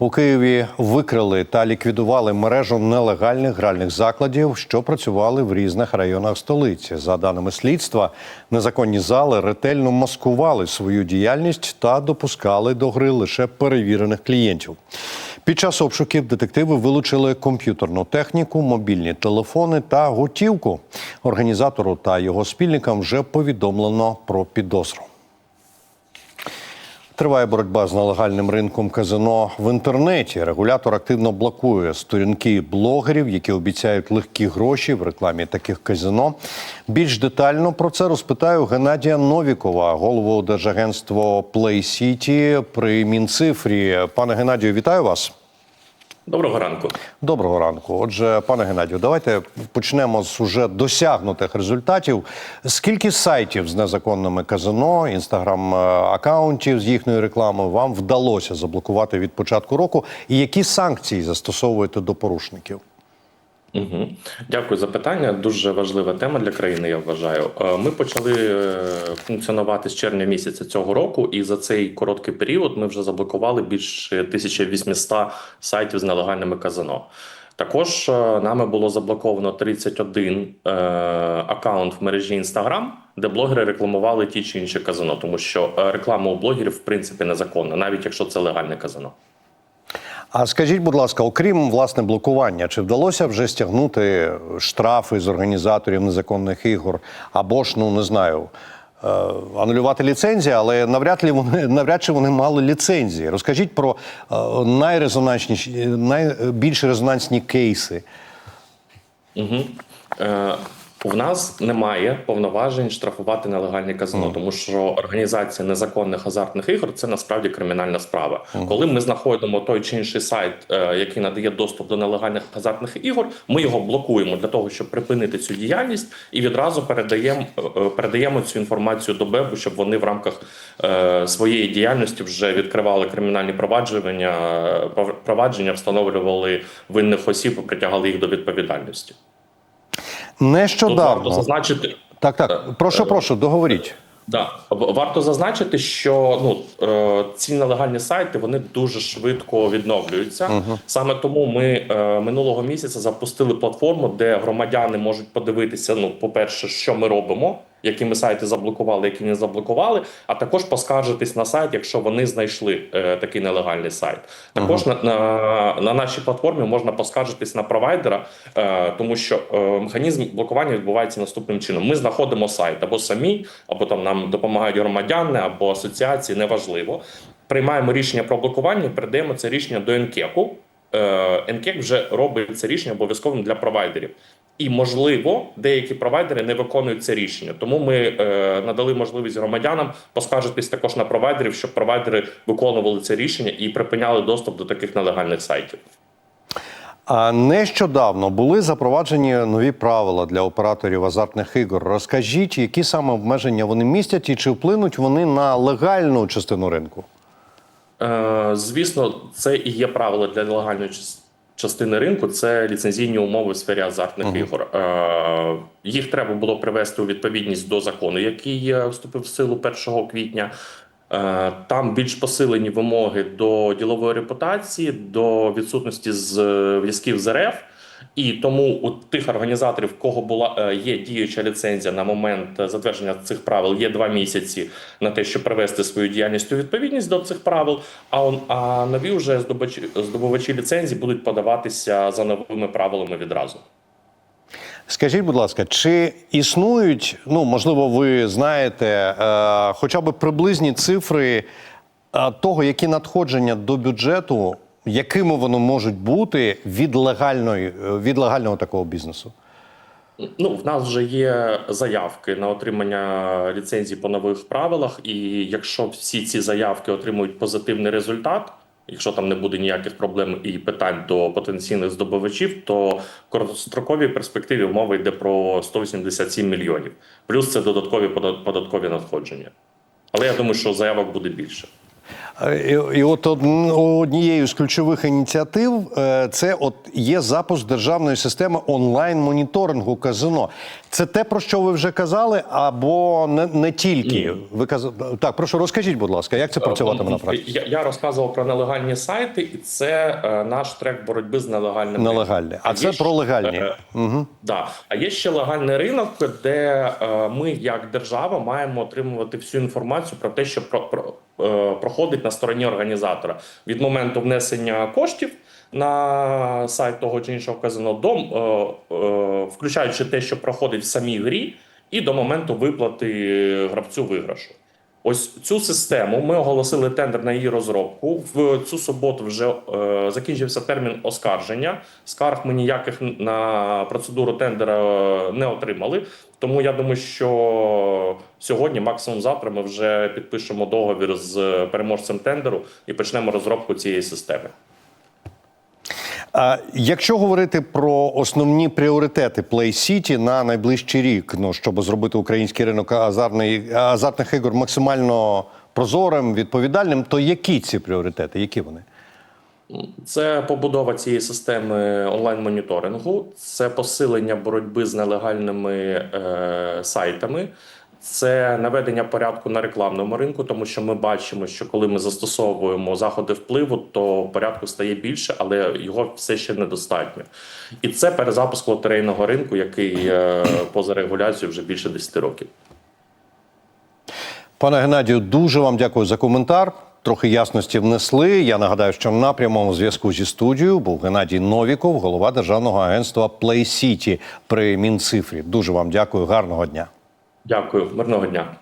У Києві викрили та ліквідували мережу нелегальних гральних закладів, що працювали в різних районах столиці. За даними слідства, незаконні зали ретельно маскували свою діяльність та допускали до гри лише перевірених клієнтів. Під час обшуків детективи вилучили комп'ютерну техніку, мобільні телефони та готівку. Організатору та його спільникам вже повідомлено про підозру. Триває боротьба з нелегальним ринком казино в інтернеті. Регулятор активно блокує сторінки блогерів, які обіцяють легкі гроші в рекламі таких казино. Більш детально про це розпитаю Геннадія Новікова, голову держагентства Play City при Мінцифрі. Пане Геннадію, вітаю вас. Доброго ранку. Доброго ранку. Отже, пане Геннадію, давайте почнемо з уже досягнутих результатів. Скільки сайтів з незаконними казино, інстаграм-акаунтів з їхньою рекламою вам вдалося заблокувати від початку року? І які санкції застосовуєте до порушників? Угу. Дякую за питання. Дуже важлива тема для країни. Я вважаю. Е, Ми почали е, функціонувати з червня місяця цього року, і за цей короткий період ми вже заблокували більше 1800 сайтів з нелегальними казино. Також е, нами було заблоковано 31 е, аккаунт в мережі Instagram, де блогери рекламували ті чи інші казино, тому що реклама у блогерів в принципі незаконна, навіть якщо це легальне казино. А скажіть, будь ласка, окрім власне блокування, чи вдалося вже стягнути штрафи з організаторів незаконних ігор або ж ну не знаю. е, Анулювати ліцензії, але навряд ли вони навряд чи вони мали ліцензії. Розкажіть про е, найрезонансніші, найбільш резонансні кейси. Угу. У нас немає повноважень штрафувати нелегальні казино, тому що організація незаконних азартних ігор це насправді кримінальна справа. Коли ми знаходимо той чи інший сайт, е, який надає доступ до нелегальних азартних ігор, ми його блокуємо для того, щоб припинити цю діяльність, і відразу передаємо е, е, передаємо цю інформацію до БЕБу, щоб вони в рамках своєї діяльності вже відкривали кримінальні провадження, провадження, встановлювали винних осіб і притягали їх до відповідальності. Тут варто Нещодавно зазначити. так, так, прошу, прошу, договоріть. Да, варто зазначити, що ну е, ці нелегальні сайти вони дуже швидко відновлюються. Саме тому ми е, минулого місяця запустили платформу, де громадяни можуть подивитися. Ну, по-перше, що ми робимо, які ми сайти заблокували, які не заблокували, а також поскаржитись на сайт, якщо вони знайшли е, такий нелегальний сайт. Також на, на, на нашій платформі можна поскаржитись на провайдера, е, тому що е, механізм блокування відбувається наступним чином: ми знаходимо сайт або самі, або там нам допомагають громадяни, або асоціації, неважливо. Приймаємо рішення про блокування, передаємо це рішення до НКЕКу. Е, НКЕК вже робить це рішення обов'язковим для провайдерів. І можливо, деякі провайдери не виконують це рішення. Тому ми е, надали можливість громадянам поскаржитись також на провайдерів, щоб провайдери виконували це рішення і припиняли доступ до таких нелегальних сайтів. А нещодавно були запроваджені нові правила для операторів азартних ігор. Розкажіть, які саме обмеження вони містять і чи вплинуть вони на легальну частину ринку? Е, звісно, це і є правила для нелегальної частини. Ринку це ліцензійні умови в сфері азартних ігор. Е, їх треба було привести у відповідність до закону, який е, вступив в силу 1 квітня. Там більш посилені вимоги до ділової репутації, до відсутності зв'язків з РФ. І тому у тих організаторів, в кого була е, є діюча ліцензія на момент е, затвердження цих правил, є два місяці на те, щоб привести свою діяльність у відповідність до цих правил. А он а нові вже здобувачі, здобувачі ліцензії будуть подаватися за новими правилами відразу. Скажіть, будь ласка, чи існують, ну можливо, ви знаєте, е, хоча б приблизні цифри е, того, які надходження до бюджету, якими вони можуть бути від легальної е, від легального такого бізнесу? Ну, в нас вже є заявки на отримання ліцензії по нових правилах, і якщо всі ці заявки отримують позитивний результат, якщо там не буде ніяких проблем і питань до потенційних здобувачів, то короткостроковій перспективі мова йде про 187 мільйонів. Плюс це додаткові податкові надходження. Але я думаю, що заявок буде більше. Е, І, і от од- однією з ключових ініціатив е, це от є запуск державної системи онлайн-моніторингу казино. Це те, про що ви вже казали, або не, не тільки. Ви казали так, прошу розкажіть, будь ласка, як це працюватиме на практиці? Я, я розказував про нелегальні сайти, і це е, наш трек боротьби з нелегальним Нелегальні. ринком. А це про легальні. Е, Да. А є ще легальний ринок, де е, ми, як держава, маємо отримувати всю інформацію про те, що про, про, е, проходить на стороні організатора від моменту внесення коштів на сайт того чи іншого казино, до е, е, включаючи те, що проходить в самій грі, і до моменту виплати гравцю виграшу. Ось цю систему ми оголосили тендер на її розробку. В цю суботу вже е, закінчився термін оскарження. Скарг ми ніяких на процедуру тендера е, не отримали. Тому я думаю, що сьогодні, максимум завтра, ми вже підпишемо договір з переможцем тендеру і почнемо розробку цієї системи. А якщо говорити про основні пріоритети Play City на найближчий рік, ну щоб зробити український ринок азартний, азартних ігор максимально прозорим, відповідальним, то які ці пріоритети? Які вони? Це побудова цієї системи онлайн-моніторингу, це посилення боротьби з нелегальними е, сайтами, це наведення порядку на рекламному ринку, тому що ми бачимо, що коли ми застосовуємо заходи впливу, то порядку стає більше, але його все ще недостатньо. І це перезапуск лотерейного ринку, який е, поза регуляцією вже більше 10 років. Пане Геннадію, дуже вам дякую за коментар. Трохи ясності внесли. Я нагадаю, що на прямому зв'язку зі студією був Геннадій Новіков, голова державного агентства Play City при Мінцифрі. Дуже вам дякую. Гарного дня. Дякую, мирного дня.